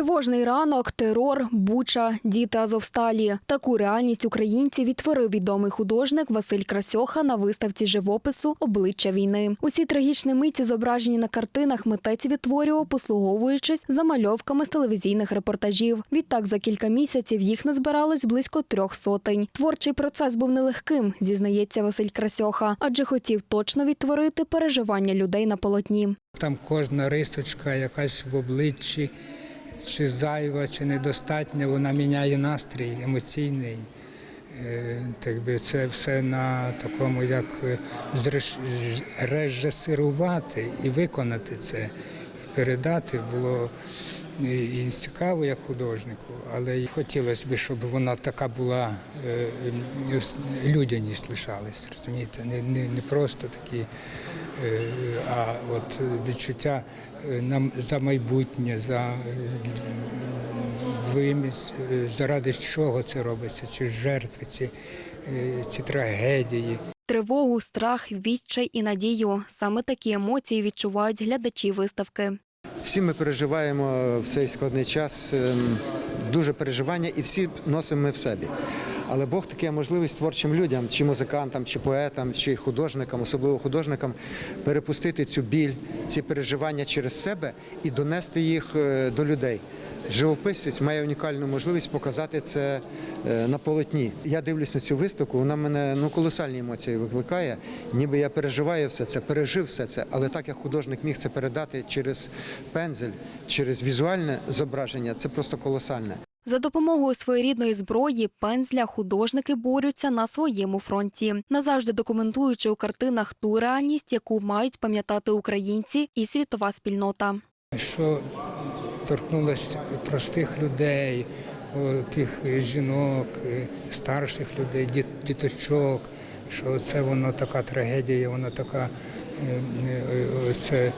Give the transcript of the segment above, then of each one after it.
Тривожний ранок, терор, буча, діти Азовсталі. Таку реальність українців відтворив відомий художник Василь Красьоха на виставці живопису Обличчя війни. Усі трагічні миті зображені на картинах митець відтворював, послуговуючись замальовками з телевізійних репортажів. Відтак за кілька місяців їх назбиралось близько трьох сотень. Творчий процес був нелегким, зізнається Василь Красьоха, адже хотів точно відтворити переживання людей на полотні. Там кожна рисочка якась в обличчі, чи зайва, чи недостатня, вона міняє настрій емоційний. Е, Так би це все на такому, як зрежисирувати і виконати це, і передати було і і цікаво як художнику, але хотілося б, щоб вона така була е, е, людяність лишалась, розумієте, не, не, не просто такі, е, а от відчуття е, нам за майбутнє, за е, е, заради чого це робиться, чи жертви, ці, е, ці трагедії. Тривогу, страх, відчай і надію саме такі емоції відчувають глядачі виставки. Всі ми переживаємо в цей складний час ем, дуже переживання, і всі носимо ми в собі. Але Бог таке можливість творчим людям, чи музикантам, чи поетам, чи художникам, особливо художникам, перепустити цю біль, ці переживання через себе і донести їх е, до людей. Живописець має унікальну можливість показати це е, на полотні. Я дивлюсь на цю виставку, вона мене ну колосальні емоції викликає. Ніби я переживаю все це, пережив все це, але так як художник міг це передати через пензель, через візуальне зображення, це просто колосальне. За допомогою своєрідної зброї пензля художники борються на своєму фронті, назавжди документуючи у картинах ту реальність, яку мають пам'ятати українці і світова спільнота. що торкнулося простих людей, тих жінок, е, старших людей, діт- діточок, що це воно така трагедія, воно така е, е, це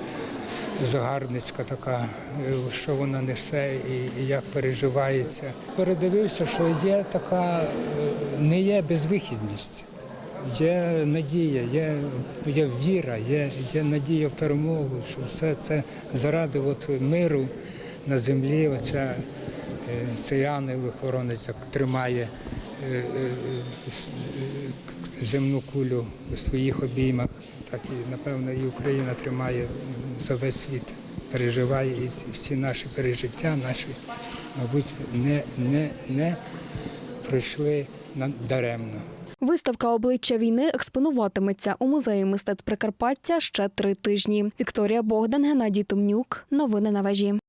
загарбницька така, е, що вона несе і, як переживається. Передивився, що є така, е, не є безвихідність. Є надія, є, є віра, є, є надія в перемогу, що все це заради от миру на землі. Оця, е, цей тримає е, е, с- е, земну кулю у своїх обіймах, так і напевно і Україна тримає за весь світ, переживає і всі наші пережиття, наші, мабуть, не, не, не пройшли даремно. Виставка обличчя війни експонуватиметься у музеї мистецтв Прикарпаття ще три тижні. Вікторія Богдан, Геннадій Тумнюк. Новини на вежі.